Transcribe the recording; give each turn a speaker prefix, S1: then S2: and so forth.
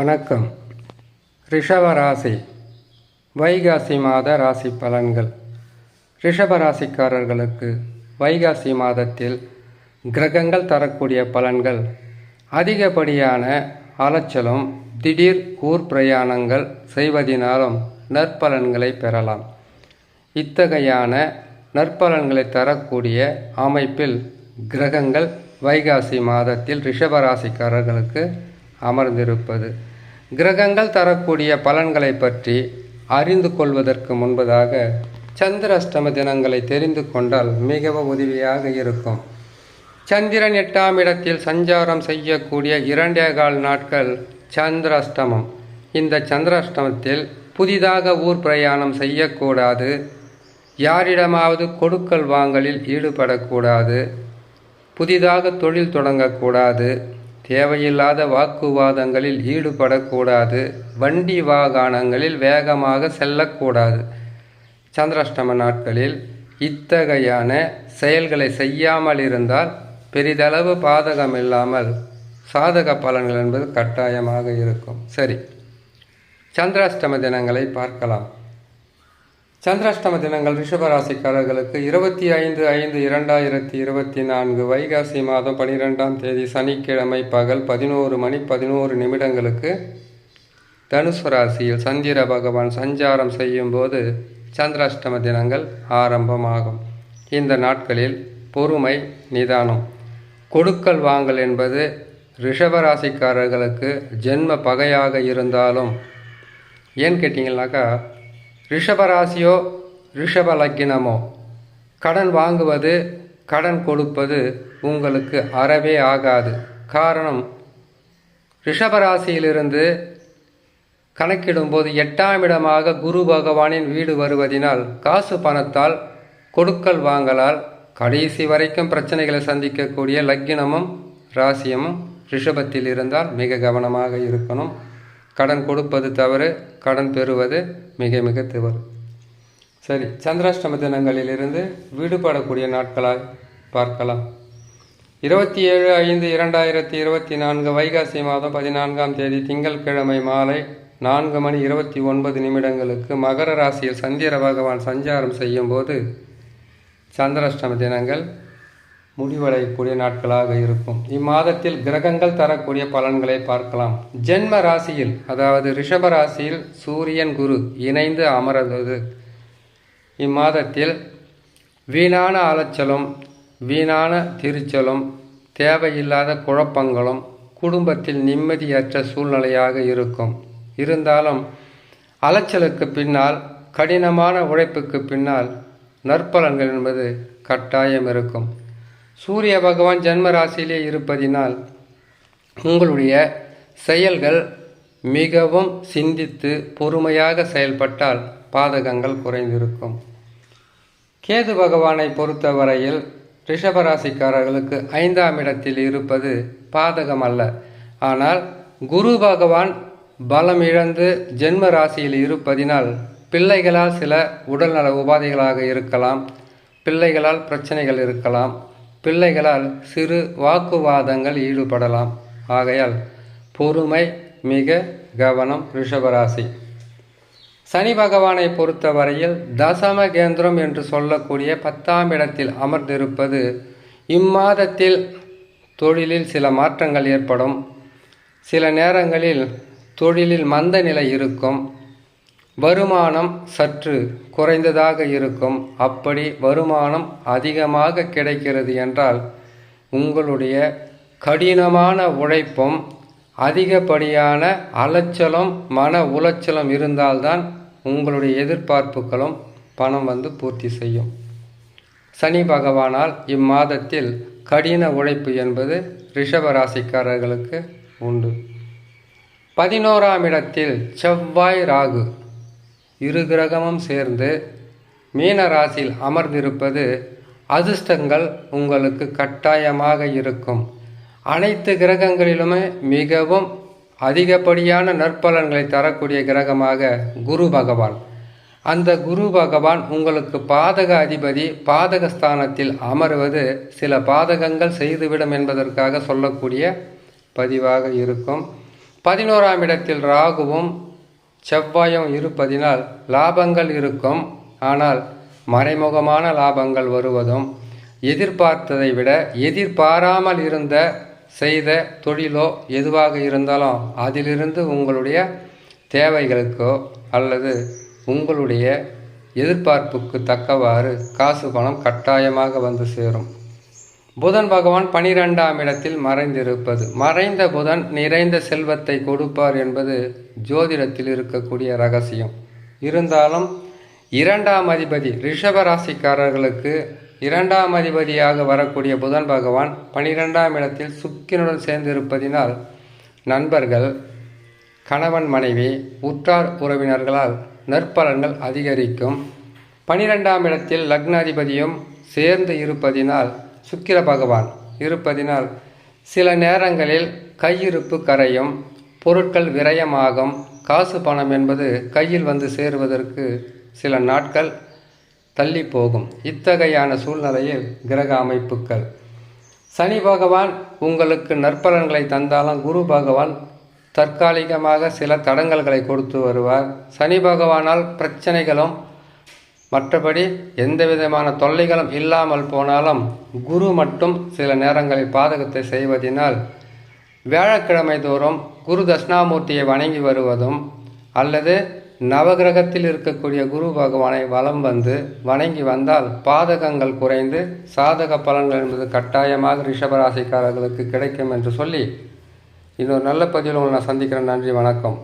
S1: வணக்கம். ரிஷப ராசி வைகாசி மாத ராசி பலன்கள். ரிஷப ராசிக்காரர்களுக்கு வைகாசி மாதத்தில் கிரகங்கள் தரக்கூடிய பலன்கள். அதிகப்படியான அலைச்சலும் திடீர் ஊர் பிரயாணங்கள் செய்வதினாலும் நற்பலன்களை பெறலாம். இத்தகையான நற்பலன்களை தரக்கூடிய அமைப்பில் கிரகங்கள் வைகாசி மாதத்தில் ரிஷபராசிக்காரர்களுக்கு அமர்ந்திருப்பது. கிரகங்கள் தரக்கூடிய பலன்களை பற்றி அறிந்து கொள்வதற்கு முன்பதாக சந்திராஷ்டம தினங்களை தெரிந்து கொண்டால் மிகவும் உதவியாக இருக்கும். சந்திரன் எட்டாம் இடத்தில் சஞ்சாரம் செய்யக்கூடிய இரண்டே கால் நாட்கள் சந்திராஷ்டமம். இந்த சந்திராஷ்டமத்தில் புதிதாக ஊர் பிரயாணம் செய்யக்கூடாது. யாரிடமாவது கொடுக்கல் வாங்கலில் ஈடுபடக்கூடாது. புதிதாக தொழில் தொடங்கக்கூடாது. தேவையில்லாத வாக்குவாதங்களில் ஈடுபடக்கூடாது. வண்டி வாகனங்களில் வேகமாக செல்லக்கூடாது. சந்திராஷ்டம நாட்களில் இத்தகையான செயல்களை செய்யாமல் இருந்தால் பெரிதளவு பாதகம் இல்லாமல் சாதக பலன்கள் என்பது கட்டாயமாக இருக்கும். சரி. சந்திராஷ்டம தினங்களை பார்க்கலாம். சந்திராஷ்டம தினங்கள் ரிஷபராசிக்காரர்களுக்கு இருபத்தி ஐந்து ஐந்து இரண்டாயிரத்தி இருபத்தி நான்கு வைகாசி மாதம் பனிரெண்டாம் தேதி சனிக்கிழமை பகல் பதினோரு மணி பதினோரு நிமிடங்களுக்கு தனுசு ராசியில் சந்திர பகவான் சஞ்சாரம் செய்யும்போது சந்திராஷ்டம தினங்கள் ஆரம்பமாகும். இந்த நாட்களில் பொறுமை நிதானம் கொடுக்கல் வாங்கல் என்பது ரிஷபராசிக்காரர்களுக்கு ஜென்ம பகையாக இருந்தாலும் ஏன்னு கேட்டிங்கனாக்கா ரிஷபராசியோ ரிஷப லக்கினமோ கடன் வாங்குவது கடன் கொடுப்பது உங்களுக்கு அறவே ஆகாது. காரணம் ரிஷபராசியிலிருந்து கணக்கிடும்போது எட்டாம் இடமாக குரு பகவானின் வீடு வருவதினால் காசு பணத்தால் கொடுக்கல் வாங்கலால் கடைசி வரைக்கும் பிரச்சனைகளை சந்திக்கக்கூடிய லக்கினமும் ராசியமும் ரிஷபத்தில் இருந்தால் மிக கவனமாக இருக்கணும். கடன் கொடுப்பது தவறு கடன் பெறுவது மிக மிக தவறு. சரி சந்திராஷ்டம தினங்களிலிருந்து விடுபடக்கூடிய நாட்களாக பார்க்கலாம். இருபத்தி ஏழு ஐந்து இரண்டாயிரத்தி இருபத்தி நான்கு வைகாசி மாதம் பதினான்காம் தேதி திங்கட்கிழமை மாலை நான்கு மணி இருபத்தி ஒன்பது நிமிடங்களுக்கு மகர ராசியில் சந்திர பகவான் சஞ்சாரம் செய்யும் போது சந்திராஷ்டம தினங்கள் முடிவடையக்கூடிய நாட்களாக இருக்கும். இம்மாதத்தில் கிரகங்கள் தரக்கூடிய பலன்களை பார்க்கலாம். ஜென்ம ராசியில் அதாவது ரிஷப ராசியில் சூரியன் குரு இணைந்து அமர்வது. இம்மாதத்தில் வீணான அலைச்சலும் வீணான திருச்சலும் தேவையில்லாத குழப்பங்களும் குடும்பத்தில் நிம்மதியற்ற சூழ்நிலையாக இருக்கும். இருந்தாலும் அலைச்சலுக்கு பின்னால் கடினமான உழைப்புக்கு பின்னால் நற்பலன்கள் என்பது கட்டாயம் இருக்கும். சூரிய பகவான் ஜென்ம ராசியிலே இருப்பதினால் உங்களுடைய செயல்கள் மிகவும் சிந்தித்து பொறுமையாக செயல்பட்டால் பாதகங்கள் குறைந்திருக்கும். கேது பகவானை பொறுத்தவரையில் ரிஷபராசிக்காரர்களுக்கு ஐந்தாம் இடத்தில் இருப்பது பாதகம் அல்ல. ஆனால் குரு பகவான் பலம் இழந்து ஜென்ம ராசியில் இருப்பதினால் பிள்ளைகளால் சில உடல்நல உபாதைகளாக இருக்கலாம் பிள்ளைகளால் பிரச்சனைகள் இருக்கலாம் பிள்ளைகளால் சிறு வாக்குவாதங்கள் ஈடுபடலாம். ஆகையால் பொறுமை மிக கவனம் ரிஷபராசி. சனி பகவானை பொறுத்தவரையில் தசம கேந்திரம் என்று சொல்லக்கூடிய பத்தாம் இடத்தில் அமர்ந்திருப்பது இம்மாதத்தில் தொழிலில் சில மாற்றங்கள் ஏற்படும். சில நேரங்களில் தொழிலில் மந்த நிலை இருக்கும். வருமானம் சற்று குறைந்ததாக இருக்கும். அப்படி வருமானம் அதிகமாக கிடைக்கிறது என்றால் உங்களுடைய கடினமான உழைப்பும் அதிகப்படியான அலைச்சலும் மன உளைச்சலும் இருந்தால்தான் உங்களுடைய எதிர்பார்ப்புகளும் பணம் வந்து பூர்த்தி செய்யும். சனி பகவானால் இம்மாதத்தில் கடின உழைப்பு என்பது ரிஷபராசிக்காரர்களுக்கு உண்டு. பதினோராம் இடத்தில் செவ்வாய் ராகு. இரு கிரகமும் சேர்ந்து மீன ராசியில் அமர்ந்திருப்பது அதிர்ஷ்டங்கள் உங்களுக்கு கட்டாயமாக இருக்கும். அனைத்து கிரகங்களிலுமே மிகவும் அதிகப்படியான நற்பலன்களை தரக்கூடிய கிரகமாக குரு பகவான். அந்த குரு பகவான் உங்களுக்கு பாதக அதிபதி பாதக ஸ்தானத்தில் அமர்வது சில பாதகங்கள் செய்துவிடும் என்பதற்காக சொல்லக்கூடிய பதிவாக இருக்கும். பதினோராம் இடத்தில் ராகுவும் செவ்வாயம் இருப்பதினால் லாபங்கள் இருக்கும். ஆனால் மறைமுகமான லாபங்கள் வருவதும் எதிர்பார்த்ததை விட எதிர்பாராமல் இருந்த செய்த தொழிலோ எதுவாக இருந்தாலும் அதிலிருந்து உங்களுடைய தேவைகளுக்கோ அல்லது உங்களுடைய எதிர்பார்ப்புக்கு தக்கவாறு காசு பணம் கட்டாயமாக வந்து சேரும். புதன் பகவான் பனிரெண்டாம் இடத்தில் மறைந்திருப்பது. மறைந்த புதன் நிறைந்த செல்வத்தை கொடுப்பார் என்பது ஜோதிடத்தில் இருக்கக்கூடிய ரகசியம். இருந்தாலும் இரண்டாம் அதிபதி ரிஷப ராசிக்காரர்களுக்கு இரண்டாம் அதிபதியாக வரக்கூடிய புதன் பகவான் பனிரெண்டாம் இடத்தில் சுக்கினுடன் சேர்ந்திருப்பதினால் நண்பர்கள் கணவன் மனைவி உற்றார் உறவினர்களால் நற்பலன்கள் அதிகரிக்கும். பனிரெண்டாம் இடத்தில் லக்னாதிபதியும் சேர்ந்து இருப்பதினால் சுக்கிர பகவான் இருப்பதினால் சில நேரங்களில் கையிருப்பு கரையும் பொருட்கள் விரயமாகும் காசு பணம் என்பது கையில் வந்து சேருவதற்கு சில நாட்கள் தள்ளி போகும். இத்தகையான சூழ்நிலையில் கிரக அமைப்புகள். சனி பகவான் உங்களுக்கு நற்பலன்களை தந்தாலும் குரு பகவான் தற்காலிகமாக சில தடங்கல்களை கொடுத்து வருவார். சனி பகவானால் பிரச்சனைகளும் மற்றபடி எந்த விதமான தொல்லைகளும் இல்லாமல் போனாலும் குரு மட்டும் சில நேரங்களில் பாதகத்தை செய்வதினால் வியாழக்கிழமை தோறும் குரு தட்சிணாமூர்த்தியை வணங்கி வருவதும் அல்லது நவகிரகத்தில் இருக்கக்கூடிய குரு பகவானை வலம் வந்து வணங்கி வந்தால் பாதகங்கள் குறைந்து சாதக பலன்கள் என்பது கட்டாயமாக ரிஷபராசிக்காரர்களுக்கு கிடைக்கும் என்று சொல்லி இன்னொரு நல்ல பதிவில் உங்களை நான் சந்திக்கிறேன். நன்றி வணக்கம்.